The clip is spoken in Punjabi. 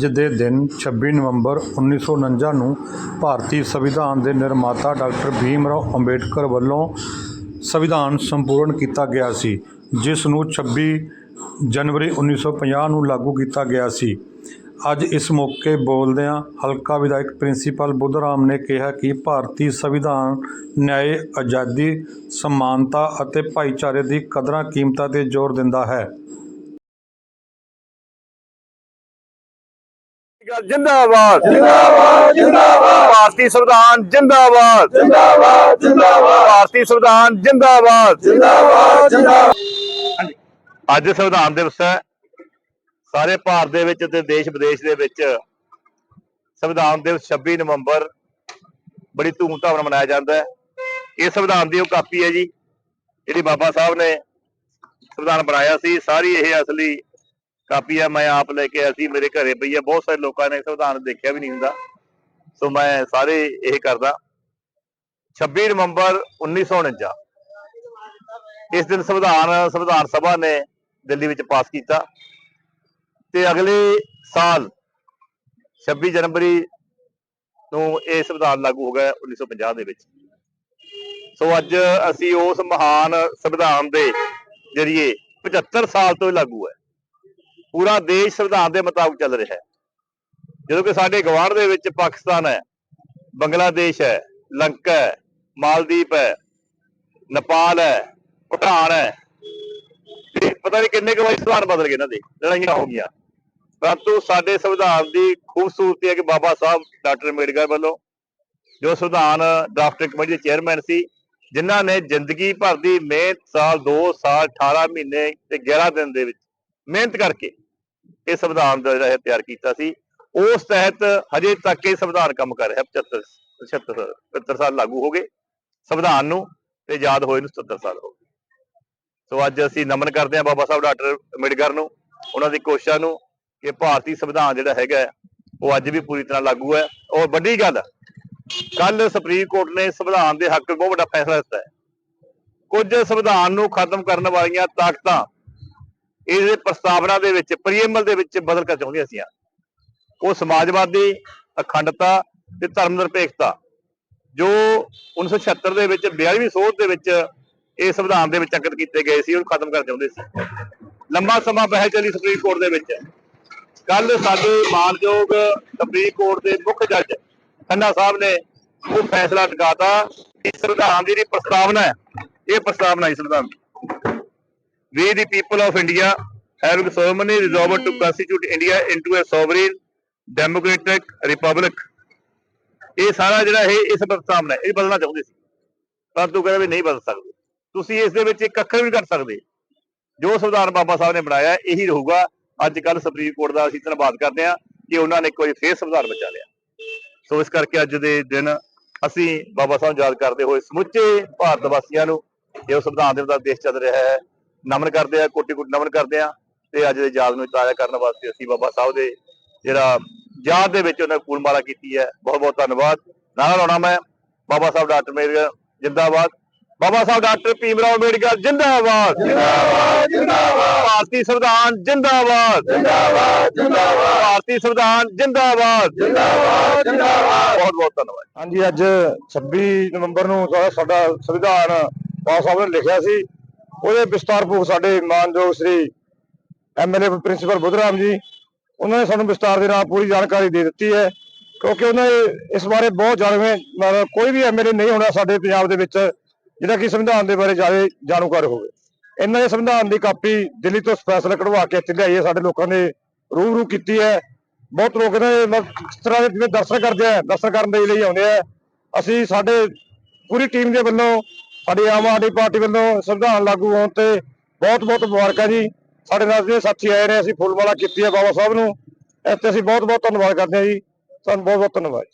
ਅੱਜ ਦੇ ਦਿਨ 26 ਨਵੰਬਰ 1949 ਨੂੰ ਭਾਰਤੀ ਸੰਵਿਧਾਨ ਦੇ ਨਿਰਮਾਤਾ ਡਾਕਟਰ ਭੀਮ ਰਾਓ ਅੰਬੇਡਕਰ ਵੱਲੋਂ ਸੰਵਿਧਾਨ ਸੰਪੂਰਨ ਕੀਤਾ ਗਿਆ ਸੀ, ਜਿਸ ਨੂੰ 26 ਜਨਵਰੀ 1950 ਨੂੰ ਲਾਗੂ ਕੀਤਾ ਗਿਆ ਸੀ। ਅੱਜ ਇਸ ਮੌਕੇ ਬੋਲਦਿਆਂ ਹਲਕਾ ਵਿਧਾਇਕ ਪ੍ਰਿੰਸੀਪਲ ਬੁੱਧਰਾਮ ਨੇ ਕਿਹਾ ਕਿ ਭਾਰਤੀ ਸੰਵਿਧਾਨ ਨਿਆਂ ਆਜ਼ਾਦੀ, ਸਮਾਨਤਾ ਅਤੇ ਭਾਈਚਾਰੇ ਦੀ ਕਦਰਾਂ ਕੀਮਤਾਂ ਤੇ ਜ਼ੋਰ ਦਿੰਦਾ ਹੈ। ਜਿੰਦਾਬਾਦ ਜਿੰਦਾਬਾਦ ਜਿੰਦਾਬਾਦ ਭਾਰਤੀ ਸੰਵਿਧਾਨ ਜਿੰਦਾਬਾਦ। ਜਿੰਦਾਬਾਦ ਜਿੰਦਾਬਾਦ। ਭਾਰਤੀ ਸੰਵਿਧਾਨ ਜਿੰਦਾਬਾਦ। ਜਿੰਦਾਬਾਦ ਜਿੰਦਾਬਾਦ। ਅੱਜ ਸੰਵਿਧਾਨ ਦਿਵਸ ਹੈ। ਸਾਰੇ ਭਾਰਤ ਦੇ ਵਿੱਚ ਤੇ ਦੇਸ਼ ਵਿਦੇਸ਼ ਦੇ ਵਿੱਚ ਸੰਵਿਧਾਨ ਦਿਵਸ 26 ਨਵੰਬਰ ਬੜੀ ਧੂਮਧਾਮ ਨਾਲ ਮਨਾਇਆ ਜਾਂਦਾ ਹੈ। ਇਹ ਸੰਵਿਧਾਨ ਦੀ ਉਹ ਕਾਪੀ ਹੈ ਜੀ ਜਿਹੜੀ ਬਾਬਾ ਸਾਹਿਬ ਨੇ ਸੰਵਿਧਾਨ ਬਣਾਇਆ ਸੀ। ਸਾਰੀ ਇਹ ਅਸਲੀ ਕਾਪੀ ਆ, ਮੈਂ ਆਪ ਲੈ ਕੇ ਅਸੀਂ ਮੇਰੇ ਘਰੇ ਪਈ ਆ। ਬਹੁਤ ਸਾਰੇ ਲੋਕਾਂ ਨੇ ਸੰਵਿਧਾਨ ਦੇਖਿਆ ਵੀ ਨਹੀਂ ਹੁੰਦਾ। ਸੋ ਮੈਂ ਸਾਰੇ ਇਹ ਕਰਦਾ। 26 ਨਵੰਬਰ 1949 ਇਸ ਦਿਨ ਸੰਵਿਧਾਨ ਸੰਵਿਧਾਨ ਸਭਾ ਨੇ ਦਿੱਲੀ ਵਿੱਚ ਪਾਸ ਕੀਤਾ। ਤੇ ਅਗਲੇ ਸਾਲ 26 ਜਨਵਰੀ ਨੂੰ ਇਹ ਸੰਵਿਧਾਨ ਲਾਗੂ ਹੋ ਗਿਆ 1950 ਦੇ ਵਿੱਚ। ਸੋ ਅੱਜ ਅਸੀਂ ਉਸ ਮਹਾਨ ਸੰਵਿਧਾਨ ਦੇ ਜਰੀਏ 75 ਸਾਲ ਤੋਂ ਇਹ ਲਾਗੂ ਹੈ। ਪੂਰਾ ਦੇਸ਼ ਸੰਵਿਧਾਨ ਦੇ ਮੁਤਾਬਕ ਚੱਲ ਰਿਹਾ ਹੈ। ਜਦੋਂ ਕਿ ਸਾਡੇ ਗਵਾਂਢ ਦੇ ਵਿੱਚ ਪਾਕਿਸਤਾਨ ਹੈ, ਬੰਗਲਾਦੇਸ਼ ਹੈ, ਲੰਕਾ ਹੈ ਮਾਲਦੀਪ ਹੈ, ਨੇਪਾਲ ਹੈ, ਭੂਟਾਨ ਹੈ ਪਤਾ ਨਹੀਂ ਕਿੰਨੇ ਕੁ ਵਾਰੀ ਸੰਵਿਧਾਨ ਬਦਲ ਗਏ ਇਹਨਾਂ ਦੇ, ਲੜਾਈਆਂ ਹੋ ਗਈਆਂ। ਪਰੰਤੂ ਸਾਡੇ ਸੰਵਿਧਾਨ ਦੀ ਖੂਬਸੂਰਤੀ ਹੈ ਕਿ ਬਾਬਾ ਸਾਹਿਬ, ਡਾਕਟਰ ਅੰਬੇਡਕਰ ਵੱਲੋਂ ਜੋ ਸੰਵਿਧਾਨ ਡਰਾਫਟਿੰਗ ਕਮੇਟੀ ਦੇ ਚੇਅਰਮੈਨ ਸੀ, ਜਿਨ੍ਹਾਂ ਨੇ ਜ਼ਿੰਦਗੀ ਭਰ ਦੀ ਮਿਹਨਤ ਸਾਲ 2 ਸਾਲ 18 ਮਹੀਨੇ ਤੇ 11 ਦਿਨ ਦੇ ਵਿੱਚ ਮਿਹਨਤ ਕਰਕੇ ਇਹ ਸੰਵਿਧਾਨ ਦਾ ਜਿਹੜਾ ਇਹ ਤਿਆਰ ਕੀਤਾ ਸੀ, ਉਸ ਤਹਿਤ ਹਜੇ ਤੱਕ ਇਹ ਸੰਵਿਧਾਨ ਕੰਮ ਕਰ ਰਿਹਾ 75 76 75 ਸਾਲ ਲਾਗੂ ਹੋ ਗਏ ਸੰਵਿਧਾਨ ਨੂੰ ਤੇ ਯਾਦ ਹੋਏ ਨੂੰ 77 ਸਾਲ ਹੋ ਗਏ। ਸੋ ਅੱਜ ਅਸੀਂ ਨਮਨ ਕਰਦੇ ਹਾਂ ਬਾਬਾ ਸਾਹਿਬ ਡਾਕਟਰ ਅੰਬੇਡਕਰ ਨੂੰ, ਉਹਨਾਂ ਦੀ ਕੋਸ਼ਿਸ਼ਾਂ ਨੂੰ ਕਿ ਭਾਰਤੀ ਸੰਵਿਧਾਨ ਜਿਹੜਾ ਹੈਗਾ ਉਹ ਅੱਜ ਵੀ ਪੂਰੀ ਤਰ੍ਹਾਂ ਲਾਗੂ ਹੈ। ਔਰ ਵੱਡੀ ਗੱਲ, ਕੱਲ ਸੁਪਰੀਮ ਕੋਰਟ ਨੇ ਸੰਵਿਧਾਨ ਦੇ ਹੱਕ ਵਿੱਚ ਬਹੁਤ ਵੱਡਾ ਫੈਸਲਾ ਦਿੱਤਾ ਹੈ। ਕੁਝ ਸੰਵਿਧਾਨ ਨੂੰ ਖਤਮ ਕਰਨ ਵਾਲੀਆਂ ਤਾਕਤਾਂ ਇਸ ਦੇ ਪ੍ਰਸਤਾਵਨਾ ਦੇ ਵਿੱਚ ਪ੍ਰੀਐਮਬਲ ਦੇ ਵਿੱਚ ਬਦਲ ਕਰ ਚਾਹੁੰਦੀਆਂ ਸੀ ਉਹ ਸਮਾਜਵਾਦੀ, ਅਖੰਡਤਾ ਤੇ ਧਰਮ ਨਿਰਪੇਖਤਾ ਜੋ 1976 ਦੇ ਵਿੱਚ 42ਵੀਂ ਸੋਧ ਦੇ ਵਿੱਚ ਇਹ ਸੰਵਿਧਾਨ ਦੇ ਵਿੱਚ ਅੰਕਿਤ ਕੀਤੇ ਗਏ ਸੀ, ਉਹਨੂੰ ਖਤਮ ਕਰ ਚਾਹੁੰਦੇ ਸੀ। ਲੰਬਾ ਸਮਾਂ ਬਹਿਸ ਚੱਲੀ ਸੁਪਰੀਮ ਕੋਰਟ ਦੇ ਵਿੱਚ। ਕੱਲ ਸਾਡੇ ਮਾਨਯੋਗ ਸੁਪਰੀਮ ਕੋਰਟ ਦੇ ਮੁੱਖ ਜੱਜ ਖੰਨਾ ਸਾਹਿਬ ਨੇ ਉਹ ਫੈਸਲਾ ਟਿਕਾਤਾ ਕਿ ਸੰਵਿਧਾਨ ਦੀ ਜਿਹੜੀ ਪ੍ਰਸਤਾਵਨਾ ਹੈ, ਇਹ ਪ੍ਰਸਤਾਵਨਾ ਹੈ ਸੰਵਿਧਾਨ ਦੀ। We, the people of India having solemnly resolved to constitute India into a sovereign, democratic republic. ਇਹ ਸਾਰਾ ਜਿਹੜਾ ਇਹ ਇਸ ਪ੍ਰਸਤਾਵਨਾ ਹੈ, ਇਹ ਬਦਲਣਾ ਚਾਹੁੰਦੇ ਸੀ। ਪਰੰਤੂ ਕਹਿੰਦੇ ਵੀ ਨਹੀਂ ਬਦਲ ਸਕਦੇ। ਤੁਸੀਂ ਇਸ ਦੇ ਵਿੱਚ ਇੱਕ ਅੱਖਰ ਵੀ ਕਰ ਸਕਦੇ। ਜੋ ਸੰਵਿਧਾਨ ਬਾਬਾ ਸਾਹਿਬ ਨੇ ਬਣਾਇਆ, ਇਹੀ ਰਹੂਗਾ। ਅੱਜ ਕੱਲ ਸੁਪਰੀਮ ਕੋਰਟ ਦਾ ਅਸੀਂ ਧੰਨਵਾਦ ਕਰਦੇ ਹਾਂ ਕਿ ਉਹਨਾਂ ਨੇ ਇੱਕ ਵਾਰੀ ਫੇਰ ਸੰਵਿਧਾਨ ਬਚਾ ਲਿਆ। ਸੋ ਇਸ ਕਰਕੇ ਅੱਜ ਦੇ ਦਿਨ ਅਸੀਂ ਬਾਬਾ ਸਾਹਿਬ ਯਾਦ ਕਰਦੇ ਹੋਏ ਸਮੁੱਚੇ ਭਾਰਤ ਵਾਸੀਆਂ ਨੂੰ ਇਹ ਸੰਵਿਧਾਨ ਦੇ ਮੁਤਾਬਕ ਦੇਸ਼ ਚੱਲ ਰਿਹਾ ਹੈ। ਨਮਨ ਕਰਦੇ ਆ ਕੋਟੀ ਕੋਟੀ ਨਮਨ ਕਰਦੇ ਆ ਤੇ ਅੱਜ ਦੇ ਯਾਦ ਨੂੰ ਤਾਜ਼ਾ ਕਰਨ ਵਾਸਤੇ ਅਸੀਂ ਬਾਬਾ ਸਾਹਿਬ ਦੇ ਜਿਹੜਾ ਯਾਦ ਦੇ ਵਿੱਚ ਉਹਨਾਂ ਨੇ ਫੂਲਮਾਲਾ ਕੀਤੀ ਹੈ। ਬਹੁਤ ਬਹੁਤ ਧੰਨਵਾਦ। ਨਾਰਾ ਲਾਉਣਾ ਮੈਂ ਬਾਬਾ ਸਾਹਿਬ ਡਾਕਟਰ ਅੰਬੇਡਕਰ ਜਿੰਦਾਬਾਦ। ਬਾਬਾ ਸਾਹਿਬ ਡਾਕਟਰ ਭੀਮ ਰਾਓ ਅੰਬੇਡਕਰ ਜਿੰਦਾਬਾਦ। ਜਿੰਦਾਬਾਦ ਜਿੰਦਾਬਾਦ। ਭਾਰਤੀ ਸੰਵਿਧਾਨ ਜਿੰਦਾਬਾਦ। ਜਿੰਦਾਬਾਦ ਜਿੰਦਾਬਾਦ। ਭਾਰਤੀ ਸੰਵਿਧਾਨ ਜਿੰਦਾਬਾਦ। ਜਿੰਦਾਬਾਦ ਜਿੰਦਾਬਾਦ। ਬਹੁਤ ਬਹੁਤ ਧੰਨਵਾਦ। ਹਾਂਜੀ ਅੱਜ 26 ਨਵੰਬਰ ਨੂੰ ਸਾਡਾ- ਸਾਡਾ ਸੰਵਿਧਾਨ ਬਾਬਾ ਸਾਹਿਬ ਨੇ ਲਿਖਿਆ ਸੀ। ਉਹਦੇ ਵਿਸਤਾਰਪੂਰਵਕ ਸਾਡੇ ਮਾਨਯੋਗ ਸ੍ਰੀ ਐਮਐਲਏ ਪ੍ਰਿੰਸੀਪਲ ਬੁੱਧਰਾਮ ਜੀ, ਉਹਨਾਂ ਨੇ ਸਾਨੂੰ ਵਿਸਤਾਰ ਦੇ ਨਾਲ ਪੂਰੀ ਜਾਣਕਾਰੀ ਦੇ ਦਿੱਤੀ ਹੈ, ਕਿਉਂਕਿ ਉਹਨਾਂ ਨੇ ਇਸ ਬਾਰੇ ਬਹੁਤ ਜਾਣਵੇਂ, ਮਤਲਬ ਕੋਈ ਵੀ ਐਮਐਲਏ ਨਹੀਂ ਹੋਣਾ ਸਾਡੇ ਪੰਜਾਬ ਦੇ ਵਿੱਚ, ਜਿਹੜਾ ਕਿ ਸੰਵਿਧਾਨ ਦੇ ਬਾਰੇ ਜ਼ਿਆਦਾ ਜਾਣੂਕਾਰ ਹੋਵੇ। ਇਹਨਾਂ ਨੇ ਸੰਵਿਧਾਨ ਦੀ ਕਾਪੀ ਦਿੱਲੀ ਤੋਂ ਫੈਸਲਾ ਕਢਵਾ ਕੇ ਇੱਥੇ ਲਿਆਈ ਹੈ, ਸਾਡੇ ਲੋਕਾਂ ਦੇ ਰੂਬਰੂ ਕੀਤੀ ਹੈ। ਬਹੁਤ ਲੋਕ ਨੇ ਇਸ ਤਰ੍ਹਾਂ ਦੇ ਜਿਵੇਂ ਦਰਸ਼ਨ ਕਰਦੇ ਆ, ਦਰਸ਼ਨ ਕਰਨ ਦੇ ਲਈ ਆਉਂਦੇ ਆ। ਅਸੀਂ ਸਾਡੇ ਪੂਰੀ ਟੀਮ ਦੇ ਵੱਲੋਂ ਸਾਡੀ ਆਮ ਆਦਮੀ ਪਾਰਟੀ ਵੱਲੋਂ ਸੰਵਿਧਾਨ ਲਾਗੂ ਹੋਣ ਤੇ ਬਹੁਤ ਬਹੁਤ ਮੁਬਾਰਕਾਂ ਜੀ। ਸਾਡੇ ਨਾਲ ਜਿਹੜੇ ਸਾਥੀ ਆਏ ਨੇ, ਅਸੀਂ ਫੁੱਲਮਾਲਾ ਕੀਤੀ ਹੈ ਬਾਬਾ ਸਾਹਿਬ ਨੂੰ। ਇਸ ਤੇ ਅਸੀਂ ਬਹੁਤ ਬਹੁਤ ਧੰਨਵਾਦ ਕਰਦੇ ਹਾਂ ਜੀ। ਤੁਹਾਨੂੰ ਬਹੁਤ ਬਹੁਤ ਧੰਨਵਾਦ